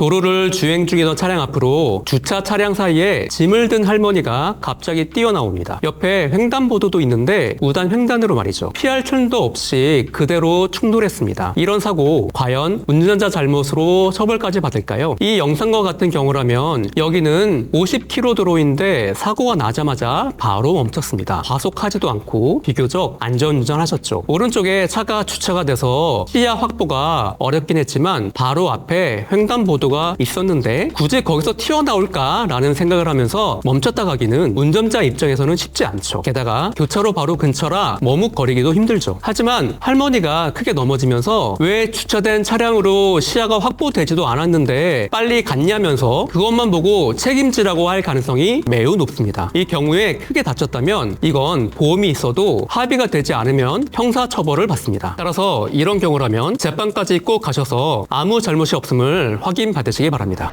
도로를 주행 중이던 차량 앞으로 주차 차량 사이에 짐을 든 할머니가 갑자기 뛰어나옵니다. 옆에 횡단보도도 있는데 우단 횡단으로 말이죠. 피할 틈도 없이 그대로 충돌했습니다. 이런 사고 과연 운전자 잘못으로 처벌까지 받을까요? 이 영상과 같은 경우라면 여기는 50km 도로인데 사고가 나자마자 바로 멈췄습니다. 과속하지도 않고 비교적 안전운전하셨죠. 오른쪽에 차가 주차가 돼서 시야 확보가 어렵긴 했지만 바로 앞에 횡단보도 가 있었는데 굳이 거기서 튀어나올까라는 생각을 하면서 멈췄다 가기는 운전자 입장에서는 쉽지 않죠. 게다가 교차로 바로 근처라 머뭇거리기도 힘들죠. 하지만 할머니가 크게 넘어지면서 왜 주차된 차량으로 시야가 확보되지도 않았는데 빨리 갔냐면서 그것만 보고 책임지라고 할 가능성이 매우 높습니다. 이 경우에 크게 다쳤다면 이건 보험이 있어도 합의가 되지 않으면 형사 처벌을 받습니다. 따라서 이런 경우라면 재판까지 꼭 가셔서 아무 잘못이 없음을 확인 받으시기 바랍니다.